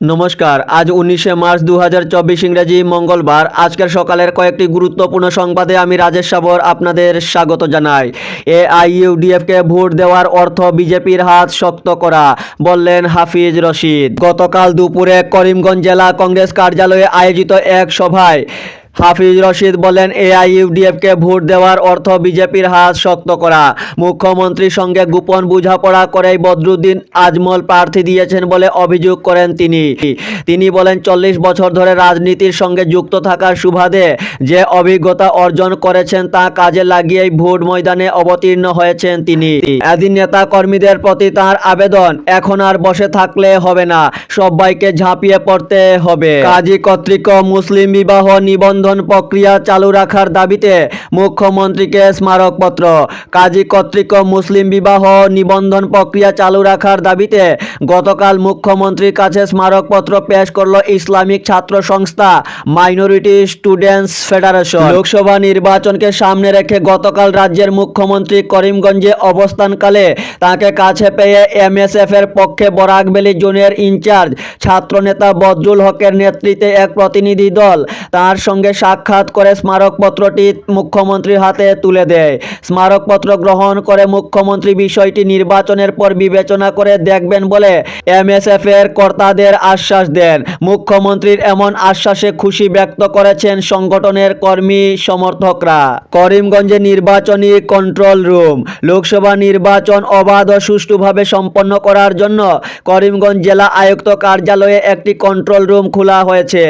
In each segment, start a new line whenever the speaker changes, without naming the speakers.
নমস্কার, আজ উনিশে মার্চ দু হাজার চব্বিশ ইংরেজি মঙ্গলবার। আজকের সকালের কয়েকটি গুরুত্বপূর্ণ সংবাদে আমি রাজেশ সাবর আপনাদের স্বাগত জানাই। এ আইইউডিএফকে ভোট দেওয়ার অর্থ বিজেপির হাত শক্ত করা, বললেন হাফিজ রশিদ। গতকাল দুপুরে করিমগঞ্জ জেলা কংগ্রেস কার্যালয়ে আয়োজিত এক সভায় হাফিজ রশিদ বলেন এআইইউডিএফকে ভোট দেওয়ার অর্থ বিজেপির হাত শক্ত করা। মুখ্যমন্ত্রীর সঙ্গে গোপন বোঝাপড়া করেই বদরুদ্দিন আজমল প্রার্থী দিয়েছেন বলে অভিযোগ করেন তিনি। তিনি বলেন, চল্লিশ বছর ধরে রাজনীতির সঙ্গে যুক্ত থাকার সুবাদে যে অভিজ্ঞতা অর্জন করেছেন তা কাজে লাগিয়েই ভোট ময়দানে অবতীর্ণ হয়েছেন তিনি। এদিন নেতা কর্মীদের প্রতি তার আবেদন, এখন আর বসে থাকলে হবে না, সবাইকে ঝাঁপিয়ে পড়তে হবে। কাজী কর্তৃক মুসলিম বিবাহ নিবন্ধন প্রক্রিয়া চালু রাখার দাবিতে মুখ্যমন্ত্রীকে স্মারকপত্র। কাজী কর্তৃক মুসলিম বিবাহ নিবন্ধন প্রক্রিয়া চালু রাখার দাবিতে গতকাল মুখ্যমন্ত্রীর কাছে স্মারকপত্র পেশ করল ইসলামিক ছাত্র সংস্থা মাইনরিটি স্টুডেন্টস ফেডারেশন। লোকসভা নির্বাচনকে সামনে রেখে গতকাল রাজ্যের মুখ্যমন্ত্রী করিমগঞ্জে অবস্থানকালে তাকে কাছে পেয়ে এমএসএফ এর পক্ষে বরাকবেলি জোনের ইনচার্জ ছাত্রনেতা বদরুল হকের নেতৃত্বে এক প্রতিনিধি দল তার সঙ্গে সাক্ষাৎ করে স্মারকপত্রটি মুখ্যমন্ত্রীর হাতে তুলে দেয়। স্মারকপত্র গ্রহণ করে মুখ্যমন্ত্রী বিষয়টি নির্বাচনের পর বিবেচনা করে দেখবেন বলে এমএসএফ এর কর্তাদের আশ্বাস দেন। মুখ্যমন্ত্রীর এমন আশ্বাসে খুশি ব্যক্ত করেছেন সংগঠনের কর্মী সমর্থকরা। করিমগঞ্জে নির্বাচনী কন্ট্রোল রুম। লোকসভা নির্বাচন অবাধ ও সুষ্ঠুভাবে সম্পন্ন করার জন্য করিমগঞ্জ জেলা আয়ুক্ত কার্যালয়ে একটি কন্ট্রোল রুম খোলা হয়েছে।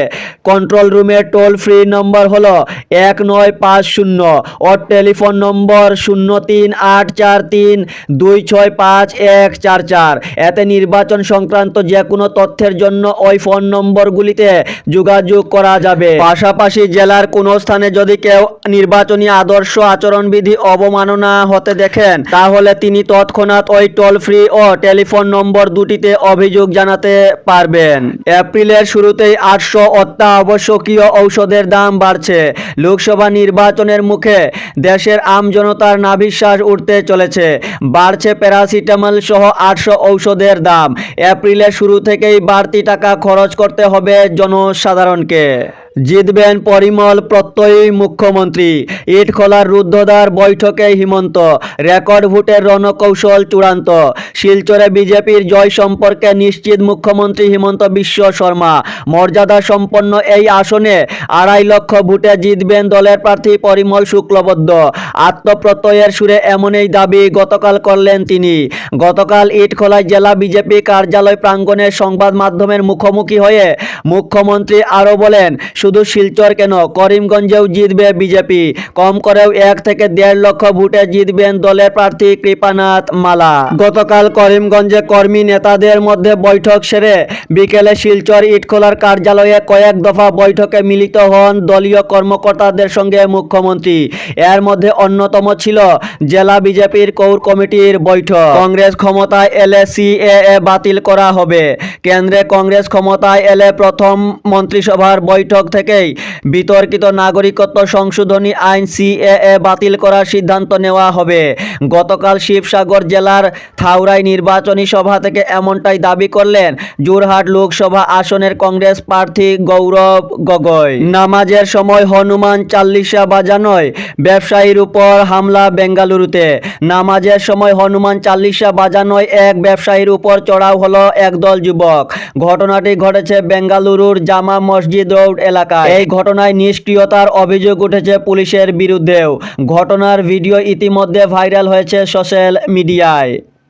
কন্ট্রোল রুমের টোল ফ্রি নম্বর হলো এক নয় পাঁচ শূন্য। ও টেলিফোন নম্বর শূন্য তিন আট চার তিন দুই ছয় পাঁচ এক চার চার। এতে নির্বাচন সংক্রান্ত যে কোনো তথ্যের জন্য ওই ফোন নম্বরগুলিতে যোগাযোগ করা যাবে। পাশাপাশি জেলার কোনো স্থানে যদি কেউ নির্বাচনী আদর্শ আচরণবিধি অবমাননা হতে দেখেন, তাহলে তিনি তৎক্ষণাৎ ওই টোল ফ্রি ও টেলিফোন নম্বর দুটিতে অভিযোগ জানাতে পারবেন। এপ্রিলের শুরুতেই আটশো অত্যাবশ্যকীয় ঔষধের দাম বাড়ছে। লোকসভা নির্বাচনের মুখে দেশের আম জনতার নাভিশ্বাস উঠতে চলেছে। বাড়ছে প্যারাসিটামল সহ আটশো ঔষধের দাম। এপ্রিলের শুরু থেকেই বাড়তি টাকা খরচ করতে হবে জনসাধারণকে। জিতবেন পরিমল প্রত্যয়ী মুখ্যমন্ত্রী। ইট খোলার রুদ্ধদ্বার বৈঠকে হিমন্ত, রেকর্ড ভোটের রণকৌশল চূড়ান্ত। শিলচরে বিজেপির জয় সম্পর্কে নিশ্চিত মুখ্যমন্ত্রী হিমন্ত বিশ্ব শর্মা। মর্যাদা সম্পন্ন এই আসনে আড়াই লক্ষ ভোটে জিতবেন দলের প্রার্থী পরিমল শুক্লবদ্ধ আত্মপ্রত্যয়ের সুরে এমনই দাবি গতকাল করলেন তিনি। গতকাল ইটখোলায় জেলা বিজেপি কার্যালয় প্রাঙ্গণে সংবাদ মাধ্যমের মুখোমুখি হয়ে মুখ্যমন্ত্রী আরও বলেন শুধু শিলচর কেন? করিমগঞ্জেও জিতবে বিজেপি। কম করেও এক থেকে দেড় লক্ষ ভোটে জিতবেন দলের প্রার্থী কৃপানাথ মালা। গতকাল করিমগঞ্জে কর্মী নেতাদের মধ্যে বৈঠক সেরে বিকেলে শিলচর ইটখোলার কার্যালয়ে কয়েক দফা বৈঠকে মিলিত হন দলীয় কর্মকর্তাদের সঙ্গে মুখ্যমন্ত্রী। এর মধ্যে অন্যতম ছিল জেলা বিজেপির কৌর কমিটির বৈঠক। কংগ্রেস ক্ষমতায় এলে সিএএ বাতিল করা হবে। কেন্দ্রে কংগ্রেস ক্ষমতায় এলে প্রথম মন্ত্রিসভার বৈঠক থেকেই বিতর্কিত নাগরিকত্ব সংশোধনী আইন সিএএ বাতিল করার সিদ্ধান্ত নেওয়া হবে। গতকাল শিবসাগর জেলার থাউরাই নির্বাচনী সভা থেকে এমনটাই দাবি করলেন জোরহাট লোকসভা আসনের কংগ্রেস প্রার্থী গৌরব গগৈ। নামাজের সময় হনুমান চাল্লিশা বাজানোয় ব্যবসায়ীর উপর হামলা বেঙ্গালুরুতে। নামাজের সময় হনুমান চাল্লিশা বাজানোয় এক ব্যবসায়ীর উপর চড়াও হলো একদল যুবক। ঘটনাটি ঘটেছে বেঙ্গালুরুর জামা মসজিদ রোড এলাকায়। এই ঘটনায় নিষ্ক্রিয়তার অভিযোগ উঠেছে পুলিশের বিরুদ্ধেও। ঘটনার ভিডিও ইতিমধ্যে ভাইরাল হয়েছে সোশ্যাল মিডিয়ায়।